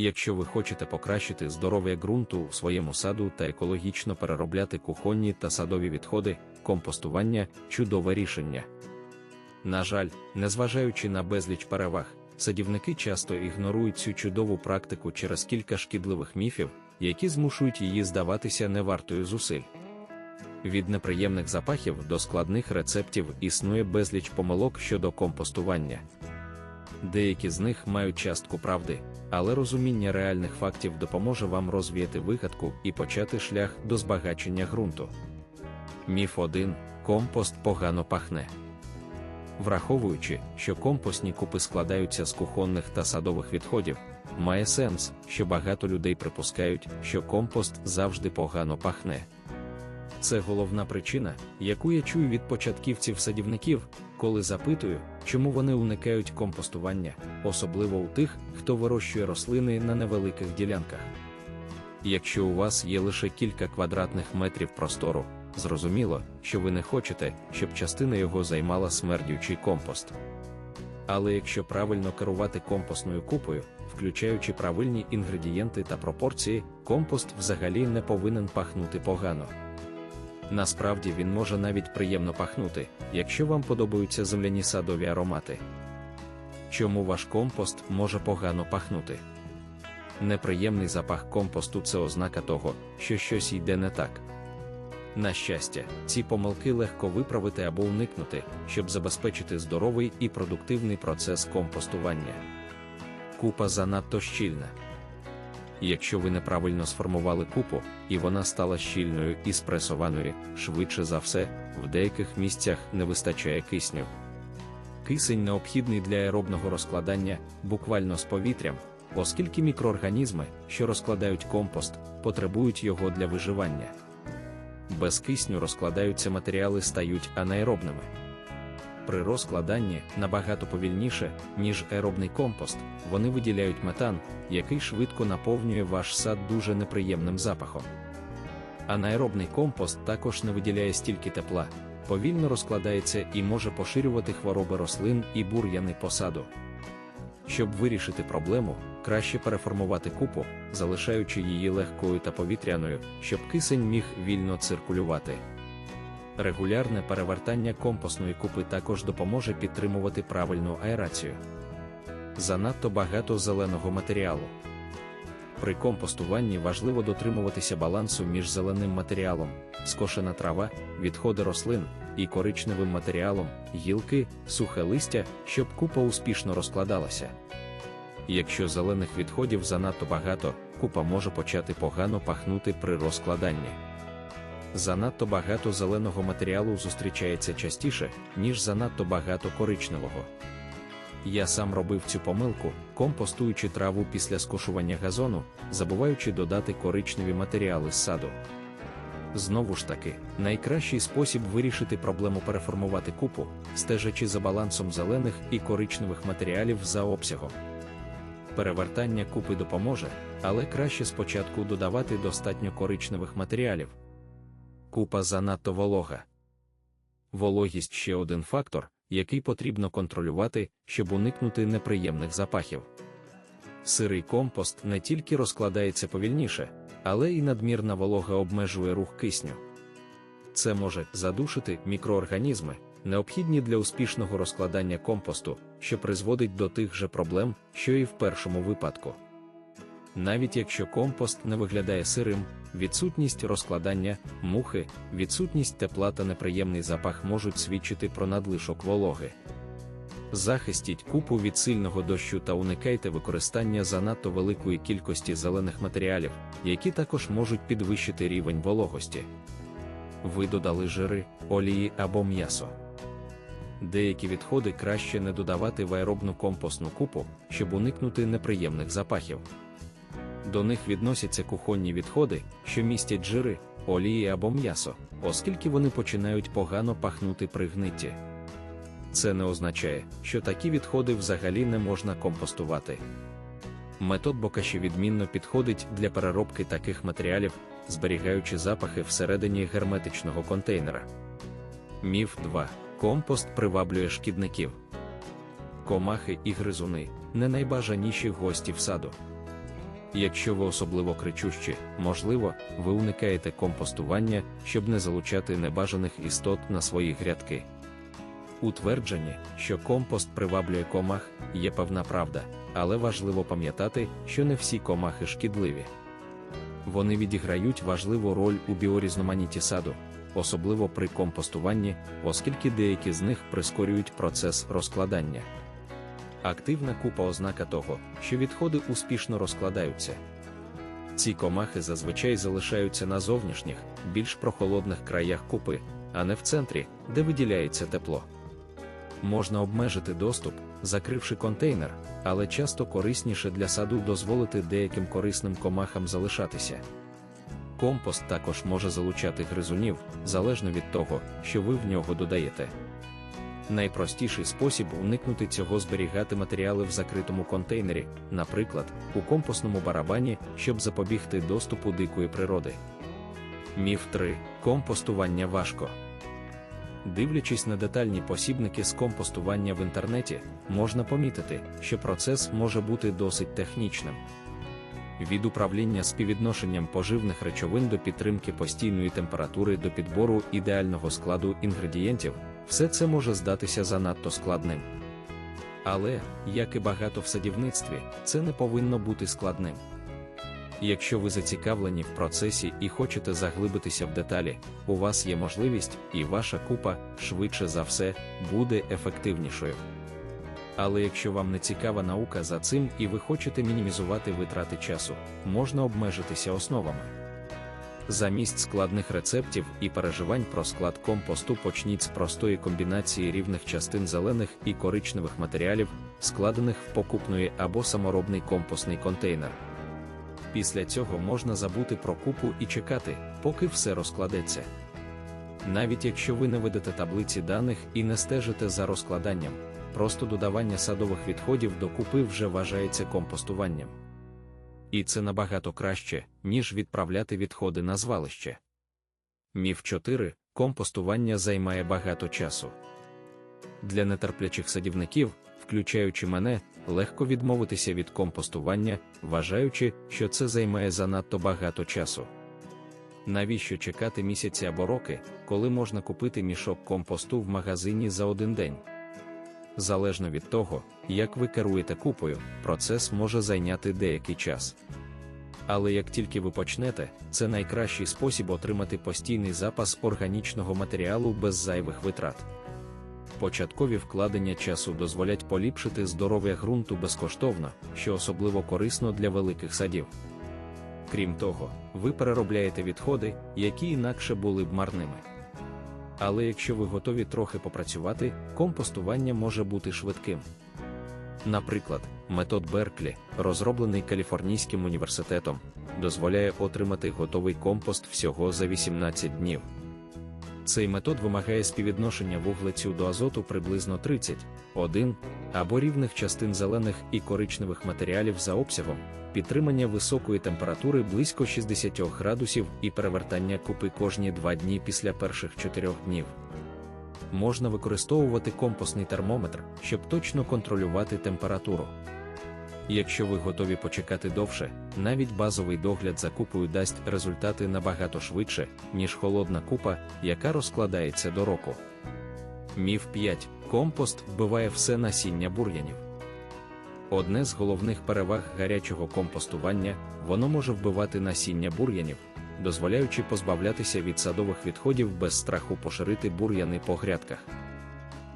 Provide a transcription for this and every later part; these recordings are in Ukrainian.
Якщо ви хочете покращити здоров'я ґрунту у своєму саду та екологічно переробляти кухонні та садові відходи, компостування чудове рішення. На жаль, незважаючи на безліч переваг, садівники часто ігнорують цю чудову практику через кілька шкідливих міфів, які змушують її здаватися невартою зусиль. Від неприємних запахів до складних рецептів існує безліч помилок щодо компостування. Деякі з них мають частку правди, але розуміння реальних фактів допоможе вам розвіяти вигадку і почати шлях до збагачення ґрунту. Міф 1. компост погано пахне. Враховуючи, що компостні купи складаються з кухонних та садових відходів, має сенс, що багато людей припускають, що компост завжди погано пахне. Це головна причина, яку я чую від початківців-садівників, коли запитую, чому вони уникають компостування, особливо у тих, хто вирощує рослини на невеликих ділянках. Якщо у вас є лише кілька квадратних метрів простору, зрозуміло, що ви не хочете, щоб частина його займала смердючий компост. Але якщо правильно керувати компостною купою, включаючи правильні інгредієнти та пропорції, компост взагалі не повинен пахнути погано. Насправді він може навіть приємно пахнути, якщо вам подобаються земляні садові аромати. Чому ваш компост може погано пахнути? Неприємний запах компосту це ознака того, що щось йде не так. На щастя, ці помилки легко виправити або уникнути, щоб забезпечити здоровий і продуктивний процес компостування. Купа занадто щільна. Якщо ви неправильно сформували купу, і вона стала щільною і спресованою, швидше за все, в деяких місцях не вистачає кисню. Кисень необхідний для аеробного розкладання, буквально з повітрям, оскільки мікроорганізми, що розкладають компост, потребують його для виживання. Без кисню розкладаються матеріали стають анаеробними. При розкладанні набагато повільніше, ніж аеробний компост, вони виділяють метан, який швидко наповнює ваш сад дуже неприємним запахом. Анаеробний компост також не виділяє стільки тепла, повільно розкладається і може поширювати хвороби рослин і бур'яни посаду. Щоб вирішити проблему, краще переформувати купу, залишаючи її легкою та повітряною, щоб кисень міг вільно циркулювати. Регулярне перевертання компостної купи також допоможе підтримувати правильну аерацію. Занадто багато зеленого матеріалу. При компостуванні важливо дотримуватися балансу між зеленим матеріалом, скошена трава, відходи рослин і коричневим матеріалом, гілки, сухе листя, щоб купа успішно розкладалася. Якщо зелених відходів занадто багато, купа може почати погано пахнути при розкладанні. Занадто багато зеленого матеріалу зустрічається частіше, ніж занадто багато коричневого. Я сам робив цю помилку, компостуючи траву після скошування газону, забуваючи додати коричневі матеріали з саду. Знову ж таки, найкращий спосіб вирішити проблему переформувати купу, стежачи за балансом зелених і коричневих матеріалів за обсягом. Перевертання купи допоможе, але краще спочатку додавати достатньо коричневих матеріалів. Купа занадто волога. Вологість ще один фактор, який потрібно контролювати, щоб уникнути неприємних запахів. Сирий компост не тільки розкладається повільніше, але й надмірна волога обмежує рух кисню. Це може задушити мікроорганізми, необхідні для успішного розкладання компосту, що призводить до тих же проблем, що і в першому випадку. Навіть якщо компост не виглядає сирим, відсутність розкладання, мухи, відсутність тепла та неприємний запах можуть свідчити про надлишок вологи. Захистіть купу від сильного дощу та уникайте використання занадто великої кількості зелених матеріалів, які також можуть підвищити рівень вологості. Ви додали жири, олії або м'ясо. Деякі відходи краще не додавати в аеробну компостну купу, щоб уникнути неприємних запахів. До них відносяться кухонні відходи, що містять жири, олії або м'ясо, оскільки вони починають погано пахнути при гнитті. Це не означає, що такі відходи взагалі не можна компостувати. Метод Бокаші відмінно підходить для переробки таких матеріалів, зберігаючи запахи всередині герметичного контейнера. Міф 2. Компост приваблює шкідників. Комахи і гризуни не найбажаніші гості в саду. Якщо ви особливо кричущі, можливо, ви уникаєте компостування, щоб не залучати небажаних істот на свої грядки. У що компост приваблює комах, є певна правда, але важливо пам'ятати, що не всі комахи шкідливі. Вони відіграють важливу роль у біорізноманітті саду, особливо при компостуванні, оскільки деякі з них прискорюють процес розкладання. Активна купа ознака того, що відходи успішно розкладаються. Ці комахи зазвичай залишаються на зовнішніх, більш прохолодних краях купи, а не в центрі, де виділяється тепло. Можна обмежити доступ, закривши контейнер, але часто корисніше для саду дозволити деяким корисним комахам залишатися. Компост також може залучати гризунів, залежно від того, що ви в нього додаєте. Найпростіший спосіб уникнути цього зберігати матеріали в закритому контейнері, наприклад, у компостному барабані, щоб запобігти доступу дикої природи. Міф 3. Компостування важко. Дивлячись на детальні посібники з компостування в інтернеті, можна помітити, що процес може бути досить технічним. Від управління співвідношенням поживних речовин до підтримки постійної температури до підбору ідеального складу інгредієнтів, все це може здатися занадто складним. Але, як і багато в садівництві, це не повинно бути складним. Якщо ви зацікавлені в процесі і хочете заглибитися в деталі, у вас є можливість, і ваша купа, швидше за все, буде ефективнішою. Але якщо вам не цікава наука за цим і ви хочете мінімізувати витрати часу, можна обмежитися основами. Замість складних рецептів і переживань про склад компосту почніть з простої комбінації рівних частин зелених і коричневих матеріалів, складених в покупної або саморобний компостний контейнер. Після цього можна забути про купу і чекати, поки все розкладеться. Навіть якщо ви не ведете таблиці даних і не стежите за розкладанням, просто додавання садових відходів до купи вже вважається компостуванням. І це набагато краще, ніж відправляти відходи на звалище. Міф 4. Компостування займає багато часу. Для нетерплячих садівників, включаючи мене, легко відмовитися від компостування, вважаючи, що це займає занадто багато часу. Навіщо чекати місяці або роки, коли можна купити мішок компосту в магазині за один день? Залежно від того, як ви керуєте купою, процес може зайняти деякий час. Але як тільки ви почнете, це найкращий спосіб отримати постійний запас органічного матеріалу без зайвих витрат. Початкові вкладення часу дозволять поліпшити здоров'я ґрунту безкоштовно, що особливо корисно для великих садів. Крім того, ви переробляєте відходи, які інакше були б марними. Але якщо ви готові трохи попрацювати, компостування може бути швидким. Наприклад, метод Берклі, розроблений Каліфорнійським університетом, дозволяє отримати готовий компост всього за 18 днів. Цей метод вимагає співвідношення вуглецю до азоту приблизно 30, 1, або рівних частин зелених і коричневих матеріалів за обсягом, підтримання високої температури близько 60 градусів і перевертання купи кожні 2 дні після перших 4 днів. Можна використовувати компостний термометр, щоб точно контролювати температуру. Якщо ви готові почекати довше, навіть базовий догляд за купою дасть результати набагато швидше, ніж холодна купа, яка розкладається до року. Міф 5. Компост вбиває все насіння бур'янів. Одне з головних переваг гарячого компостування воно може вбивати насіння бур'янів, дозволяючи позбавлятися від садових відходів без страху поширити бур'яни по грядках.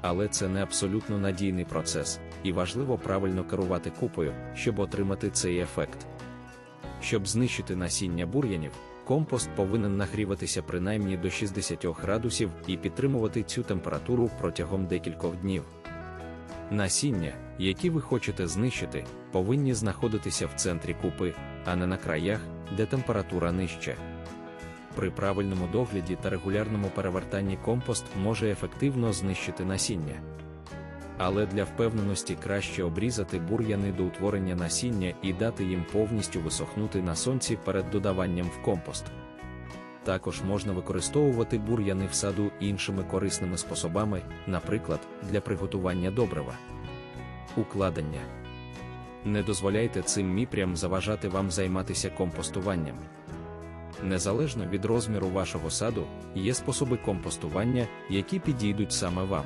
Але це не абсолютно надійний процес, і важливо правильно керувати купою, щоб отримати цей ефект. Щоб знищити насіння бур'янів, компост повинен нагріватися принаймні до 60 градусів і підтримувати цю температуру протягом декількох днів. Насіння, які ви хочете знищити, повинні знаходитися в центрі купи, а не на краях, де температура нижча. При правильному догляді та регулярному перевертанні компост може ефективно знищити насіння. Але для впевненості краще обрізати бур'яни до утворення насіння і дати їм повністю висохнути на сонці перед додаванням в компост. Також можна використовувати бур'яни в саду іншими корисними способами, наприклад, для приготування добрива. Укладення. Не дозволяйте цим міпрям заважати вам займатися компостуванням. Незалежно від розміру вашого саду, є способи компостування, які підійдуть саме вам.